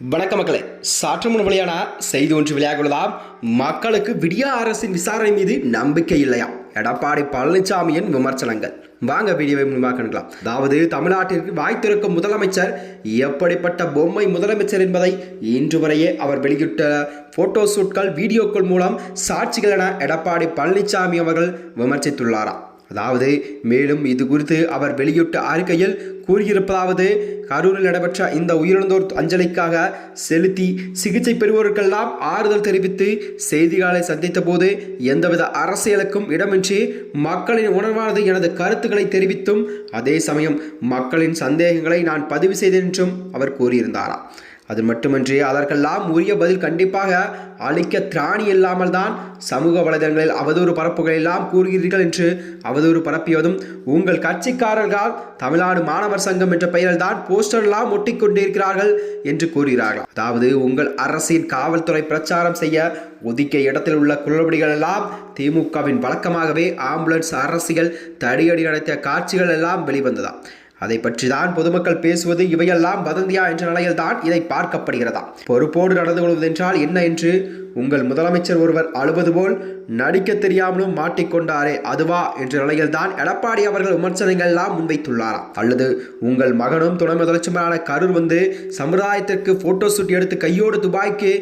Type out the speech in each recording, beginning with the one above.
வணக்க மக்களே சற்று முன் வெளியான செய்தி ஒன்று வெளியாகுள்ளதாம் மக்களுக்கு விடிய அரசின் விசாரணை மீது நம்பிக்கை இல்லையா? எடப்பாடி பழனிசாமியின் விமர்சனங்கள். வாங்க வீடியோவை முன்பாக்கலாம் அதாவது தமிழ்நாட்டிற்கு வாய் திறக்கும் முதலமைச்சர் எப்படிப்பட்ட பொம்மை முதலமைச்சர் என்பதை இன்று வரையே அவர் வெளியிட்ட போட்டோ ஷூட்கள் வீடியோக்கள் மூலம் சாட்சிகள் என எடப்பாடி பழனிசாமி அவர்கள் விமர்சித்துள்ளாராம். அதாவது மேலும் இது குறித்து அவர் வெளியிட்ட அறிக்கையில் கூறியிருப்பதாவது கரூரில் நடைபெற்ற இந்த உயிரிழந்தோர் அஞ்சலிக்காக செலுத்தி சிகிச்சை பெறுவோருக்கெல்லாம் ஆறுதல் தெரிவித்து செய்திகளை சந்தித்த போது எந்தவித அரசியலுக்கும் இடமின்றி மக்களின் உணர்வானது எனது கருத்துக்களை தெரிவித்தும் அதே சமயம் மக்களின் சந்தேகங்களை நான் பதிவு செய்தேன் என்றும் அவர் கூறியிருந்தாராம். அது மட்டுமின்றி அதற்கெல்லாம் உரிய பதில் கண்டிப்பாக அளிக்க திராணி இல்லாமல் தான் சமூக வலைதளங்களில் அவதூறு பரப்புகள் எல்லாம் கூறுகிறீர்கள் என்று அவதூறு பரப்பியதும் உங்கள் கட்சிக்காரர்கள் தமிழ்நாடு மாணவர் சங்கம் என்ற பெயரில் தான் போஸ்டர்லாம் ஒட்டி கொண்டிருக்கிறார்கள் என்று கூறுகிறார்கள். அதாவது உங்கள் அரசின் காவல்துறை பிரச்சாரம் செய்ய ஒதுக்கிய இடத்தில் உள்ள குளறுபடிகள் எல்லாம் திமுகவின் வழக்கமாகவே ஆம்புலன்ஸ் அரசியல் தடியடி நடத்திய காட்சிகள் எல்லாம் வெளிவந்ததா அதை பற்றி தான் பொதுமக்கள் பேசுவது இவையெல்லாம் வதந்தியா என்ற நிலையில் தான் இதை பார்க்கப்படுகிறதா? பொறுப்போடு நடந்து கொள்வதென்றால் என்ன என்று உங்கள் முதலமைச்சர் ஒருவர் அழுவது போல் நடிக்க தெரியாமலும் மாட்டிக்கொண்டாரே அதுவா என்ற நிலையில் தான் எடப்பாடி அவர்கள் விமர்சனங்கள் எல்லாம் முன்வைத்துள்ளாராம். அல்லது உங்கள் மகனும் துணை முதலமைச்சரான கரூர் வந்து சமுதாயத்திற்கு போட்டோ ஷூட் எடுத்து கையோடு துபாய்க்கு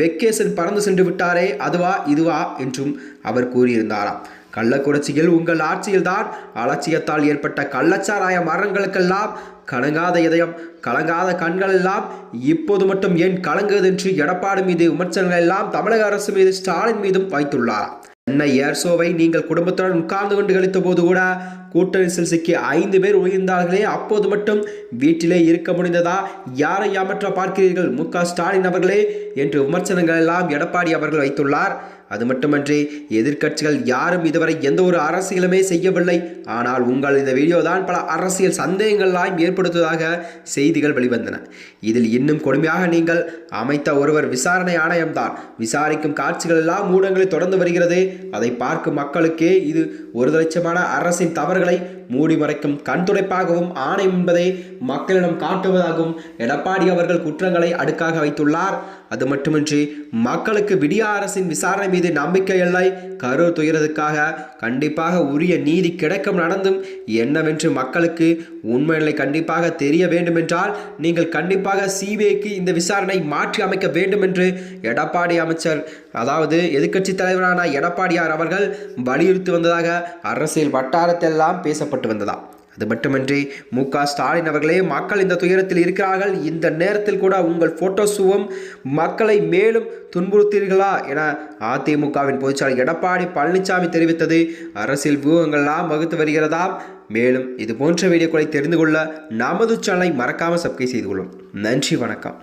வெக்கேஷன் பறந்து சென்று விட்டாரே அதுவா இதுவா என்றும் அவர் கூறியிருந்தாராம். கள்ளக்குறிச்சியில் உங்கள் ஆட்சியில்தான் அலட்சியத்தால் ஏற்பட்ட கள்ளச்சாராய மரங்களுக்கெல்லாம் கலங்காத இதயம் கலங்காத கண்கள் எல்லாம் இப்போது மட்டும் ஏன் கலங்குவது என்று எடப்பாடி மீது விமர்சனங்கள் எல்லாம் தமிழக அரசு மீது ஸ்டாலின் மீதும் வைத்துள்ளார். சென்னை ஏர் ஷோவை நீங்கள் குடும்பத்துடன் உட்கார்ந்து கொண்டு கழித்த போது கூட கூட்டணிசில் சிக்கி ஐந்து பேர் உயிர்ந்தார்களே அப்போது மட்டும் வீட்டிலே இருக்க முடிந்ததா? யாரை ஏமாற்ற பார்க்கிறீர்கள்? மு. ஸ்டாலின் அவர்களே என்று விமர்சனங்கள் எல்லாம் எடப்பாடி அவர்கள் வைத்துள்ளார். அது மட்டுமன்றி எதிர்க்கட்சிகள் யாரும் இதுவரை எந்த ஒரு அரசியலுமே செய்யவில்லை. ஆனால் உங்கள் இந்த வீடியோ தான் பல அரசியல் சந்தேகங்கள்லாம் ஏற்படுத்துவதாக செய்திகள் வெளிவந்தன. இதில் இன்னும் கொடுமையாக நீங்கள் அமைத்த ஒருவர் விசாரணை ஆணையம்தான். விசாரிக்கும் காட்சிகள் எல்லாம் ஊடகங்களில் தொடர்ந்து வருகிறது. அதை பார்க்கும் மக்களுக்கே இது ஒரு லட்சமான அரசின் தவறுகள் அவர்களை மூடி மறைக்கும் கண் துடைப்பாகவும் என்பதை மக்களிடம் காட்டுவதாகவும் எடப்பாடி அவர்கள் குற்றங்களை அடுக்காக வைத்துள்ளார். அது மட்டுமின்றி மக்களுக்கு விடிய அரசின் விசாரணை மீது நம்பிக்கை இல்லை. கரூர் துயரத்துக்காக கண்டிப்பாக உரிய நீதி கிடைக்கும் நடந்தும் என்னவென்று மக்களுக்கு உண்மைகளை கண்டிப்பாக தெரிய வேண்டுமென்றால் நீங்கள் கண்டிப்பாக சிபிஐக்கு இந்த விசாரணை மாற்றி அமைக்க வேண்டும் என்று எடப்பாடி அமைச்சர் அதாவது எதிர்க்கட்சி தலைவரான எடப்பாடியார் அவர்கள் வலியுறுத்தி வந்ததாக அரசியல் வட்டாரத்தெல்லாம் பேசப்பட்டு வந்ததா அது மட்டுமின்றி மு க ஸ்டாலின் அவர்களே மக்கள் இந்த துயரத்தில் இருக்கிறார்கள். இந்த நேரத்தில் கூட உங்கள் போட்டோஸுவும் மக்களை மேலும் துன்புறுத்தீர்களா என அதிமுகவின் பொதுச்சாளர் எடப்பாடி பழனிசாமி தெரிவித்தது. அரசியல் வியூகங்கள்லாம் வகுத்து வருகிறதா மேலும் இது போன்ற வீடியோக்களை தெரிந்து கொள்ள நமது சேனலை மறக்காமல் சப்ஸ்கிரைப் செய்து கொள்ளும். நன்றி வணக்கம்.